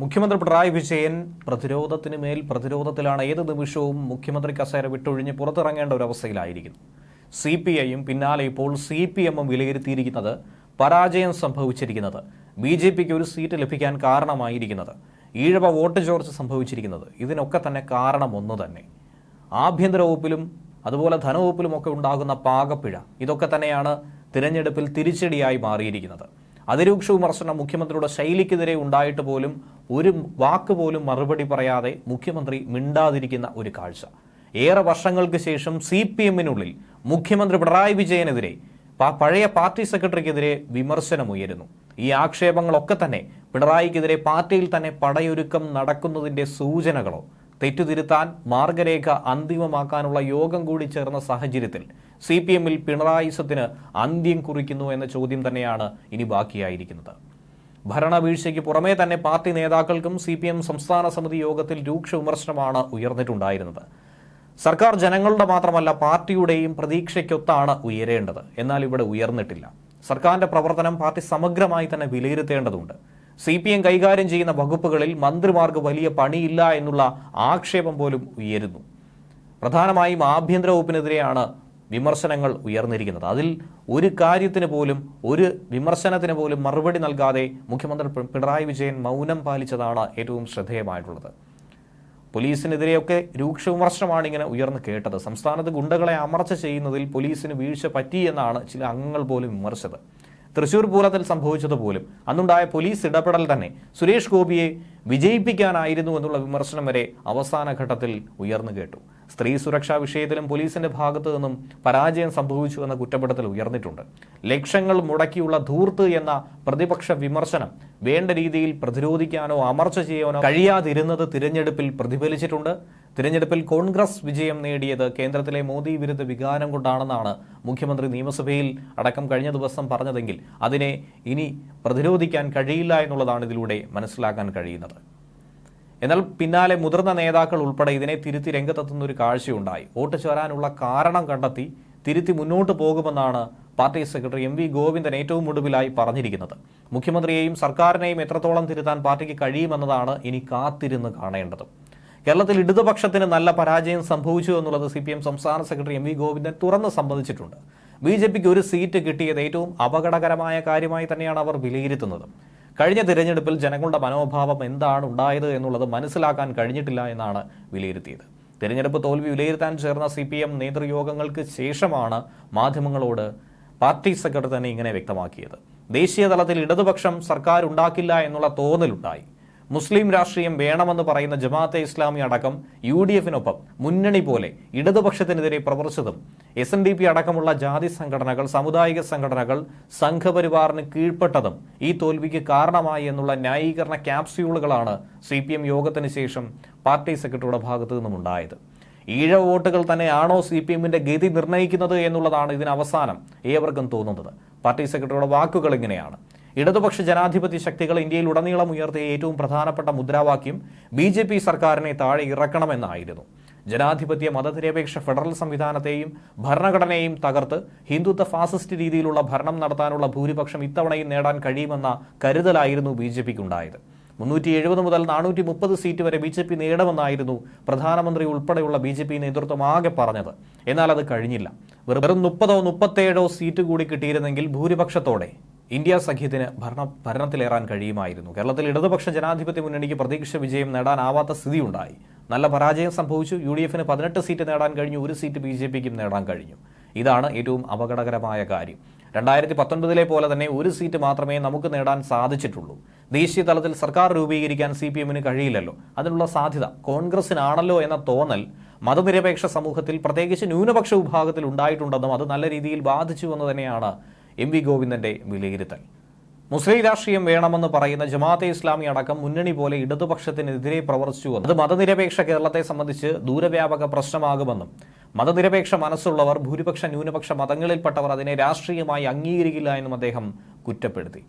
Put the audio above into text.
മുഖ്യമന്ത്രി പിണറായി വിജയൻ പ്രതിരോധത്തിന് മേൽ പ്രതിരോധത്തിലാണ് ഏത് നിമിഷവും മുഖ്യമന്ത്രി കസേര വിട്ടൊഴിഞ്ഞ് പുറത്തിറങ്ങേണ്ട ഒരു അവസ്ഥയിലായിരിക്കുന്നു. സി പി ഐയും പിന്നാലെ ഇപ്പോൾ സി പി എമ്മും വിലയിരുത്തിയിരിക്കുന്നത് പരാജയം സംഭവിച്ചിരിക്കുന്നത്. ബി ജെ പിക്ക് ഒരു സീറ്റ് ലഭിക്കാൻ കാരണമായിരിക്കുന്നത്. ഈഴവ വോട്ട് ചോർച്ച സംഭവിച്ചിരിക്കുന്നത്. ഇതിനൊക്കെ തന്നെ കാരണം ഒന്ന് തന്നെ. ആഭ്യന്തര വകുപ്പിലും അതുപോലെ ധനവകുപ്പിലും ഒക്കെ ഉണ്ടാകുന്ന പാകപ്പിഴ. ഇതൊക്കെ തന്നെയാണ് തിരഞ്ഞെടുപ്പിൽ തിരിച്ചടിയായി മാറിയിരിക്കുന്നത്. അതിരൂക്ഷ വിമർശനം മുഖ്യമന്ത്രിയുടെ ശൈലിക്കെതിരെ ഉണ്ടായിട്ട് പോലും ഒരു വാക്ക് പോലും മറുപടി പറയാതെ മുഖ്യമന്ത്രി മിണ്ടാതിരിക്കുന്ന ഒരു കാഴ്ച. ഏറെ വർഷങ്ങൾക്ക് ശേഷം സി പി എമ്മിനുള്ളിൽ മുഖ്യമന്ത്രി പിണറായി വിജയനെതിരെ പഴയ പാർട്ടി സെക്രട്ടറിക്കെതിരെ വിമർശനമുയരുന്നു ഈ ആക്ഷേപങ്ങളൊക്കെ തന്നെ പിണറായിക്കെതിരെ പാർട്ടിയിൽ തന്നെ പടയൊരുക്കം നടക്കുന്നതിന്റെ സൂചനകളോ തെറ്റുതിരുത്താൻ മാർഗരേഖ അന്തിമമാക്കാനുള്ള യോഗം കൂടി ചേർന്ന സാഹചര്യത്തിൽ സി പി എമ്മിൽ പിണറായിസത്തിന് അന്ത്യം കുറിക്കുന്നു എന്ന ചോദ്യം തന്നെയാണ് ഇനി ബാക്കിയായിരിക്കുന്നത്. ഭരണവീഴ്ചയ്ക്ക് പുറമേ തന്നെ പാർട്ടി നേതാക്കൾക്കും സി പി എം സംസ്ഥാന സമിതി യോഗത്തിൽ രൂക്ഷ വിമർശനമാണ് ഉയർന്നിട്ടുണ്ടായിരുന്നത്. സർക്കാർ ജനങ്ങളുടെ മാത്രമല്ല പാർട്ടിയുടെയും പ്രതീക്ഷയ്ക്കൊത്താണ് ഉയരേണ്ടത്. എന്നാൽ ഇവിടെ ഉയർന്നിട്ടില്ല. സർക്കാരിന്റെ പ്രവർത്തനം പാർട്ടി സമഗ്രമായി തന്നെ വിലയിരുത്തേണ്ടതുണ്ട്. സി പി എം കൈകാര്യം ചെയ്യുന്ന വകുപ്പുകളിൽ മന്ത്രിമാർക്ക് വലിയ പണിയില്ല എന്നുള്ള ആക്ഷേപം പോലും ഉയരുന്നു. പ്രധാനമായും ആഭ്യന്തര വകുപ്പിനെതിരെയാണ് വിമർശനങ്ങൾ ഉയർന്നിരിക്കുന്നത്. അതിൽ ഒരു കാര്യത്തിന് പോലും ഒരു വിമർശനത്തിന് പോലും മറുപടി നൽകാതെ മുഖ്യമന്ത്രി പിണറായി വിജയൻ മൗനം പാലിച്ചതാണ് ഏറ്റവും ശ്രദ്ധേയമായിട്ടുള്ളത്. പോലീസിനെതിരെയൊക്കെ രൂക്ഷ വിമർശനമാണ് ഇങ്ങനെ ഉയർന്നു കേട്ടത്. സംസ്ഥാനത്ത് ഗുണ്ടകളെ അമർച്ച ചെയ്യുന്നതിൽ പോലീസിന് വീഴ്ച പറ്റിയെന്നാണ് ചില അംഗങ്ങൾ പോലും വിമർശിച്ചത്. തൃശൂർ പൂരത്തിൽ സംഭവിച്ചതുപോലും അന്നുണ്ടായ പോലീസ് ഇടപെടൽ തന്നെ സുരേഷ് ഗോപിയെ വിജയിപ്പിക്കാനായിരുന്നു എന്നുള്ള വിമർശനം വരെ അവസാന ഘട്ടത്തിൽ ഉയർന്നു കേട്ടു. സ്ത്രീ സുരക്ഷാ വിഷയത്തിലും പോലീസിന്റെ ഭാഗത്തു നിന്നും പരാജയം സംഭവിച്ചു എന്ന കുറ്റപ്പെടുത്തൽ ഉയർന്നിട്ടുണ്ട്. ലക്ഷങ്ങൾ മുടക്കിയുള്ള ധൂർത്ത് എന്ന പ്രതിപക്ഷ വിമർശനം വേണ്ട രീതിയിൽ പ്രതിരോധിക്കാനോ അമർച്ച ചെയ്യാനോ കഴിയാതിരുന്നത് തിരഞ്ഞെടുപ്പിൽ പ്രതിഫലിച്ചിട്ടുണ്ട്. തിരഞ്ഞെടുപ്പിൽ കോൺഗ്രസ് വിജയം നേടിയത് കേന്ദ്രത്തിലെ മോദി വിരുദ്ധ വികാരം കൊണ്ടാണെന്നാണ് മുഖ്യമന്ത്രി നിയമസഭയിൽ അടക്കം കഴിഞ്ഞ ദിവസം പറഞ്ഞതെങ്കിൽ അതിനെ ഇനി പ്രതിരോധിക്കാൻ കഴിയില്ല എന്നുള്ളതാണ് ഇതിലൂടെ മനസ്സിലാക്കാൻ കഴിയുന്നത്. എന്നാൽ പിന്നാലെ മുതിർന്ന നേതാക്കൾ ഉൾപ്പെടെ ഇതിനെ തിരുത്തി രംഗത്തെത്തുന്ന ഒരു കാഴ്ചയുണ്ടായി. വോട്ട് ചേരാനുള്ള കാരണം കണ്ടെത്തി തിരുത്തി മുന്നോട്ട് പോകുമെന്നാണ് party secretary M V Govindan ഏറ്റവും ഒടുവിലായി പറഞ്ഞിരിക്കുന്നത്. മുഖ്യമന്ത്രിയെയും സർക്കാരിനെയും എത്രത്തോളം തിരുത്താൻ പാർട്ടിക്ക് കഴിയുമെന്നതാണ് ഇനി കാത്തിരുന്ന് കാണേണ്ടത്. കേരളത്തിൽ ഇടതുപക്ഷത്തിന് നല്ല പരാജയം സംഭവിച്ചു എന്നുള്ളത് സി സംസ്ഥാന സെക്രട്ടറി എം വി ഗോവിന്ദൻ തുറന്ന് സമ്മതിച്ചിട്ടുണ്ട്. ബി ജെ പിക്ക് ഒരു സീറ്റ് കിട്ടിയത് ഏറ്റവും അപകടകരമായ കാര്യമായി തന്നെയാണ് അവർ വിലയിരുത്തുന്നത്. കഴിഞ്ഞ തിരഞ്ഞെടുപ്പിൽ ജനങ്ങളുടെ മനോഭാവം എന്താണ് ഉണ്ടായത് എന്നുള്ളത് മനസ്സിലാക്കാൻ കഴിഞ്ഞിട്ടില്ല എന്നാണ് വിലയിരുത്തിയത്. തിരഞ്ഞെടുപ്പ് തോൽവി വിലയിരുത്താൻ ചേർന്ന സി പി എം നേതൃയോഗങ്ങൾക്ക് ശേഷമാണ് മാധ്യമങ്ങളോട് പാർട്ടി സെക്രട്ടറി തന്നെ ഇങ്ങനെ വ്യക്തമാക്കിയത്. ദേശീയ തലത്തിൽ ഇടതുപക്ഷം സർക്കാർ ഉണ്ടാക്കില്ല എന്നുള്ള തോന്നലുണ്ടായി. മുസ്ലിം രാഷ്ട്രീയം വേണമെന്ന് പറയുന്ന ജമാഅത്തെ ഇസ്ലാമി അടക്കം യു ഡി എഫിനൊപ്പം മുന്നണി പോലെ ഇടതുപക്ഷത്തിനെതിരെ പ്രവർത്തിച്ചതും എസ് എൻ ഡി പി അടക്കമുള്ള ജാതി സംഘടനകൾ സാമുദായിക സംഘടനകൾ സംഘപരിവാറിന് കീഴ്പ്പെട്ടതും ഈ തോൽവിക്ക് കാരണമായി എന്നുള്ള ന്യായീകരണ ക്യാപ്സ്യൂളുകളാണ് സി പി എം യോഗത്തിന് ശേഷം പാർട്ടി സെക്രട്ടറിയുടെ ഭാഗത്തു നിന്നും ഉണ്ടായത്. ഈഴ വോട്ടുകൾ തന്നെയാണോ സി പി എമ്മിന്റെ ഗതി നിർണയിക്കുന്നത് എന്നുള്ളതാണ് ഇതിന് അവസാനം ഏവർക്കും തോന്നുന്നത്. പാർട്ടി സെക്രട്ടറിയുടെ വാക്കുകൾ ഇങ്ങനെയാണ്. ഇടതുപക്ഷ ജനാധിപത്യ ശക്തികൾ ഇന്ത്യയിൽ ഉടനീളം ഉയർത്തിയ ഏറ്റവും പ്രധാനപ്പെട്ട മുദ്രാവാക്യം ബി ജെ പി സർക്കാരിനെ താഴെ ഇറക്കണമെന്നായിരുന്നു. ജനാധിപത്യ മതനിരപേക്ഷ ഫെഡറൽ സംവിധാനത്തെയും ഭരണഘടനയെയും തകർത്ത് ഹിന്ദുത്വ ഫാസിസ്റ്റ് രീതിയിലുള്ള ഭരണം നടത്താനുള്ള ഭൂരിപക്ഷം ഇത്തവണയും നേടാൻ കഴിയുമെന്ന കരുതലായിരുന്നു ബി ജെ പിക്കുണ്ടായത്. മുന്നൂറ്റി എഴുപത് മുതൽ നാനൂറ്റി മുപ്പത് സീറ്റ് വരെ ബി ജെ പി നേടുമെന്നായിരുന്നു പ്രധാനമന്ത്രി ഉൾപ്പെടെയുള്ള ബി ജെ പി നേതൃത്വം ആകെ പറഞ്ഞത്. എന്നാൽ അത് കഴിഞ്ഞില്ല. വെറും മുപ്പതോ മുപ്പത്തേഴോ സീറ്റ് കൂടി കിട്ടിയിരുന്നെങ്കിൽ ഭൂരിപക്ഷത്തോടെ ഇന്ത്യ സഖ്യത്തിന് ഭരണ ഭരണത്തിലേറാൻ കഴിയുമായിരുന്നു. കേരളത്തിൽ ഇടതുപക്ഷ ജനാധിപത്യ മുന്നണിക്ക് പ്രതീക്ഷ വിജയം നേടാനാവാത്ത സ്ഥിതിയുണ്ടായി. നല്ല പരാജയം സംഭവിച്ചു. യു ഡി എഫിന് പതിനെട്ട് സീറ്റ് നേടാൻ കഴിഞ്ഞു. ഒരു സീറ്റ് ബി ജെ പിക്കും നേടാൻ കഴിഞ്ഞു. ഇതാണ് ഏറ്റവും അപകടകരമായ കാര്യം. രണ്ടായിരത്തി പത്തൊൻപതിലെ പോലെ തന്നെ ഒരു സീറ്റ് മാത്രമേ നമുക്ക് നേടാൻ സാധിച്ചിട്ടുള്ളൂ. ദേശീയ തലത്തിൽ സർക്കാർ രൂപീകരിക്കാൻ സി പി എമ്മിന് കഴിയില്ലല്ലോ. അതിനുള്ള സാധ്യത കോൺഗ്രസിനാണല്ലോ എന്ന തോന്നൽ മതനിരപേക്ഷ സമൂഹത്തിൽ പ്രത്യേകിച്ച് ന്യൂനപക്ഷ വിഭാഗത്തിൽ ഉണ്ടായിട്ടുണ്ടെന്നും അത് നല്ല രീതിയിൽ ബാധിച്ചു എന്ന് തന്നെയാണ് എം വി ഗോവിന്ദന്റെ വിലയിരുത്തൽ. മുസ്ലിം രാഷ്ട്രീയം വേണമെന്ന് പറയുന്ന ജമാഅത്തെ ഇസ്ലാമി അടക്കം മുന്നണി പോലെ ഇടതുപക്ഷത്തിനെതിരെ പ്രവർത്തിച്ചു അത് മതനിരപേക്ഷ കേരളത്തെ സംബന്ധിച്ച് ദൂരവ്യാപക പ്രശ്നമാകുമെന്നും മതനിരപേക്ഷ മനസ്സുള്ളവർ ഭൂരിപക്ഷ ന്യൂനപക്ഷ മതങ്ങളിൽപ്പെട്ടവർ അതിനെ രാഷ്ട്രീയമായി അംഗീകരിക്കില്ല എന്നും അദ്ദേഹം കുറ്റപ്പെടുത്തി.